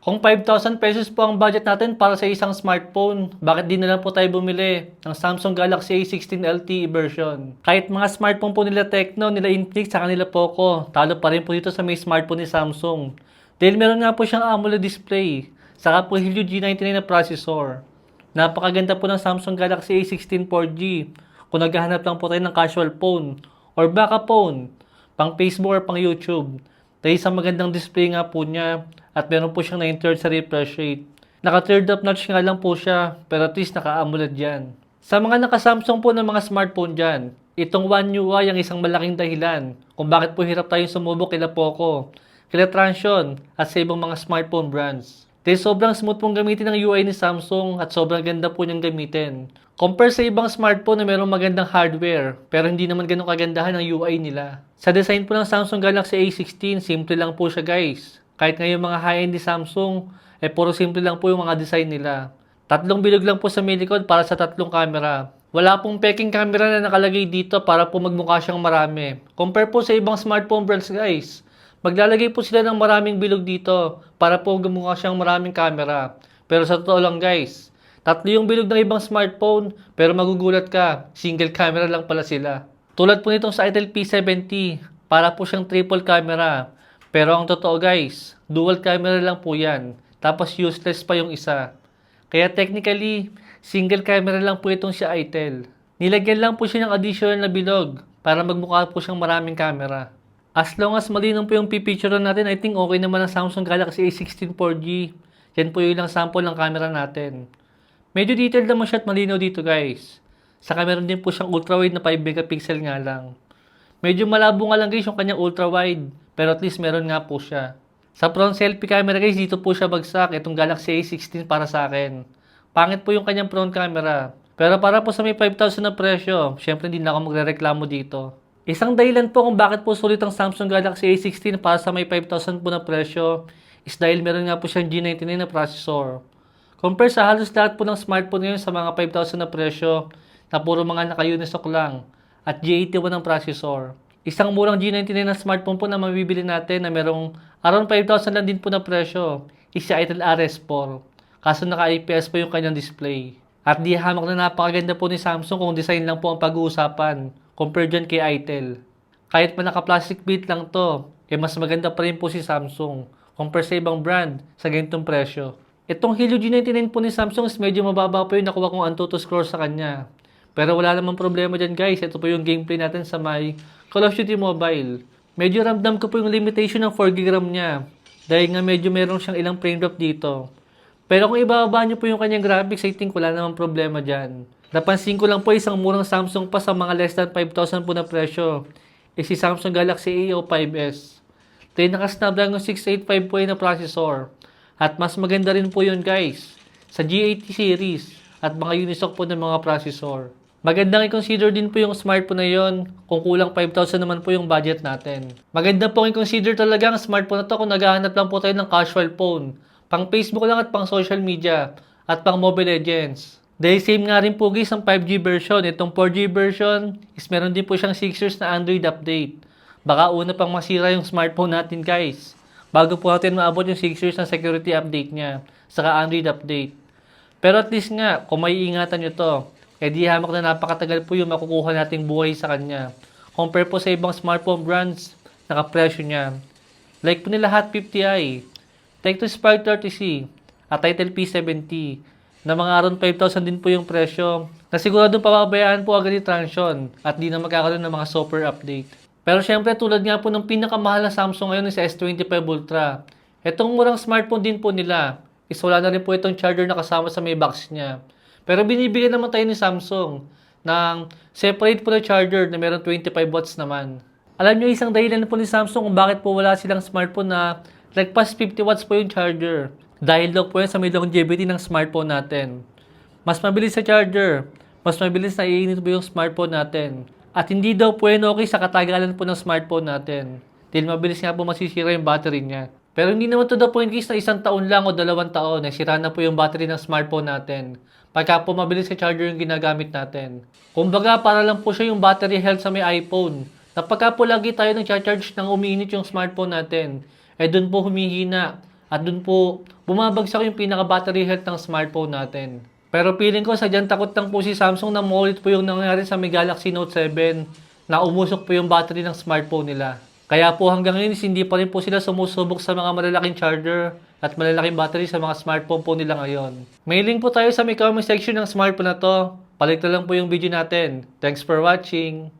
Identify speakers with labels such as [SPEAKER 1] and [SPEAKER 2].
[SPEAKER 1] Kung 5,000 pesos po ang budget natin para sa isang smartphone, bakit di na lang po tayo bumili ng Samsung Galaxy A16 LTE version? Kahit mga smartphone po nila Tecno, nila Infinix, sa kanila Poco, talo pa rin po dito sa may smartphone ni Samsung. Dahil meron nga po siyang AMOLED display, saka po Helio G99 na processor. Napakaganda po ng Samsung Galaxy A16 4G kung naghahanap lang po tayo ng casual phone or baka phone, pang Facebook or pang YouTube. Dahil sa magandang display nga po niya at meron po siyang 9 sa refresh rate. Naka third up notch nga lang po siya pero at least naka AMOLED yan. Sa mga naka-Samsung po ng mga smartphone dyan, itong One UI ang isang malaking dahilan kung bakit po hirap tayong sumubok kila Poco, kila Transsion at sa ibang mga smartphone brands. Dahil sobrang smooth pong gamitin ng UI ni Samsung at sobrang ganda po niyang gamitin. Compare sa ibang smartphone na mayroong magandang hardware pero hindi naman ganun kagandahan ang UI nila. Sa design po ng Samsung Galaxy A16, simple lang po siya guys. Kahit ngayon mga high-end ni Samsung, eh puro simple lang po yung mga design nila. Tatlong bilog lang po sa may likod para sa tatlong camera. Wala pong peking camera na nakalagay dito para po magmukha siyang marami. Compare po sa ibang smartphone brands guys. Maglalagay po sila ng maraming bilog dito para po gumukha siyang maraming camera. Pero sa totoo lang guys, tatlo yung bilog ng ibang smartphone pero magugulat ka, single camera lang pala sila. Tulad po nitong sa Itel P70, para po siyang triple camera. Pero ang totoo guys, dual camera lang po yan. Tapos useless pa yung isa. Kaya technically, single camera lang po itong si Itel. Nilagyan lang po siya ng additional na bilog para magmukha po siyang maraming camera. As long as malinaw po yung pipicture natin, I think okay naman ang Samsung Galaxy A16 4G. Yan po yung ilang sample ng camera natin. Medyo detailed naman siya at malinaw dito guys. Saka meron din po siyang ultra-wide na 5 megapixel nga lang. Medyo malabo nga lang guys yung kanyang ultra-wide, pero at least meron nga po siya. Sa front selfie camera guys, dito po siya bagsak, itong Galaxy A16 para sa akin. Pangit po yung kanyang front camera. Pero para po sa may 5,000 na presyo, syempre hindi na ako magrereklamo dito. Isang dahilan po kung bakit po sulit ang Samsung Galaxy A16 para sa may 5,000 po na presyo is dahil meron nga po siyang G99 na processor. Compare sa halos lahat po ng smartphone ngayon sa mga 5,000 na presyo na puro mga naka-Unisoc lang at G81 ang processor. Isang murang G99 na smartphone po na mabibili natin na merong around 5,000 lang din po na presyo is si Itel RS4. Kaso naka-IPS po yung kanyang display. At di hamak na napakaganda po ni Samsung kung design lang po ang pag-uusapan compared dyan kay Itel. Kahit pa naka-plastic bead lang to, eh mas maganda pa rin po si Samsung compare sa ibang brand sa ganitong presyo. Itong Helio G99 po ni Samsung is medyo mababa po yung nakuha kong Antutu score sa kanya. Pero wala namang problema dyan guys. Ito po yung gameplay natin sa may Call of Duty Mobile. Medyo ramdam ko po yung limitation ng 4GB RAM niya. Dahil nga medyo meron siyang ilang frame drop dito. Pero kung ibababa niyo po yung kanyang graphics, I think wala namang problema dyan. Napansin ko lang po isang murang Samsung pa sa mga less than 5,000 po na presyo. is si Samsung Galaxy A05s. Dahil naka Snapdragon 685 po na processor. At mas maganda rin po yun guys. Sa G80 series at mga Unisoc po ng mga processor. Magandang i-consider din po yung smartphone na yon kung kulang 5,000 naman po yung budget natin. Maganda po i-consider talaga ang smartphone na to kung naghahanap lang po tayo ng casual phone. Pang Facebook lang at pang social media at pang Mobile Legends. Dahil same nga rin po guys ang 5G version. Itong 4G version is meron din po siyang 6 years na Android update. Baka una pang masira yung smartphone natin guys. Bago po natin maabot yung 6 years na security update niya. Saka Android update. Pero at least nga, kung may ingatan nyo to, eh di hamak na napakatagal po yung makukuha nating buhay sa kanya. Compare po sa ibang smartphone brands, nakapresyo niya. Like po nila Hot 50i, Tecno Spark 30C, at Itel P70, na mga around 5,000 din po yung presyo, na siguradong pababayaan po agad ni Transsion at di na magkakaroon ng mga software update. Pero syempre tulad nga po ng pinakamahal na Samsung ngayon is S25 Ultra. Itong murang smartphone din po nila, is wala na rin po itong charger na kasama sa may box niya. Pero binibigyan naman tayo ni Samsung ng separate po na charger na meron 25 watts naman. Alam niyo isang dahilan po ni Samsung kung bakit po wala silang smartphone na lagpas 50 watts po yung charger. Dahil daw po yan sa may longevity ng smartphone natin. Mas mabilis sa charger, mas mabilis na iinit po yung smartphone natin. At hindi daw po yan okay sa katagalan po ng smartphone natin. Dahil mabilis nga po masisira yung battery niya. Pero hindi naman to the point case na isang taon lang o dalawang taon, eh, sira na po yung battery ng smartphone natin. Pagka po mabilis sa charger yung ginagamit natin. Kumbaga, para lang po siya yung battery health sa may iPhone. Na pagka po lagi tayo nag-charge ng umiinit yung smartphone natin, eh dun po humihina. At dun po bumabagsak yung pinaka-battery health ng smartphone natin. Pero feeling ko sadyang takot lang po si Samsung na maulit po yung nangyari sa may Galaxy Note 7 na umusok po yung battery ng smartphone nila. Kaya po hanggang ngayon hindi pa rin po sila sumusubok sa mga malalaking charger at malalaking battery sa mga smartphone po nila ngayon. May link po tayo sa may comment section ng smartphone na to. Palit lang po yung video natin. Thanks for watching.